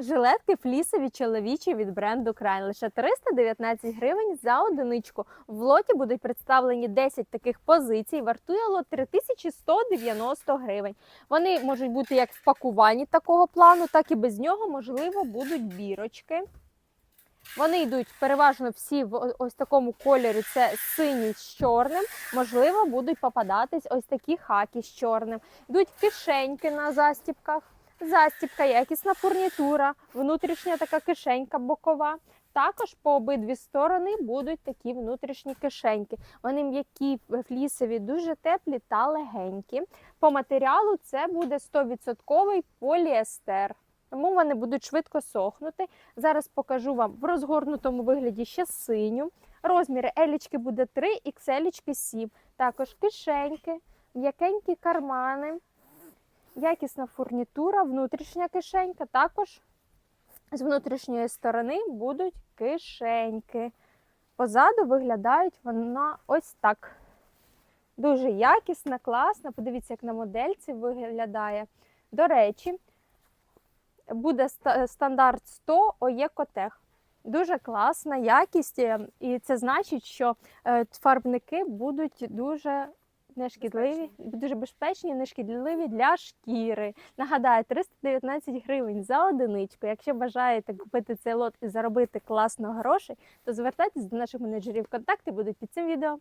Жилетки флісові чоловічі від бренду Крайн лише 319 гривень за одиничку. В лоті будуть представлені 10 таких позицій. Вартує лот 3190 гривень. Вони можуть бути як в пакуванні такого плану, так і без нього, можливо, будуть бірочки. Вони йдуть переважно всі в ось такому кольорі. Це синій з чорним. Можливо, будуть попадатись ось такі хаки з чорним. Йдуть кишеньки на застіпках. Застіпка, якісна фурнітура, внутрішня така кишенька бокова. Також по обидві сторони будуть такі внутрішні кишеньки. Вони м'які, флісові, дуже теплі та легенькі. По матеріалу це буде 100% поліестер. Тому вони будуть швидко сохнути. Зараз покажу вам в розгорнутому вигляді ще синю. Розміри елічки буде 3, ікселічки 7. Також кишеньки, м'якенькі кармани, якісна фурнітура, внутрішня кишенька. Також з внутрішньої сторони будуть кишеньки. Позаду виглядають вона ось так. Дуже якісна, класна. Подивіться, як на модельці виглядає. До речі, буде стандарт 100 ОЄ Котех. Дуже класна якість, е, і це значить, що е, фарбники будуть дуже нешкідливі, дуже безпечні, нешкідливі для шкіри. Нагадаю, 319 гривень за одиничку. Якщо бажаєте купити цей лот і заробити класно грошей, то звертайтесь до наших менеджерів. Контакти будуть під цим відео.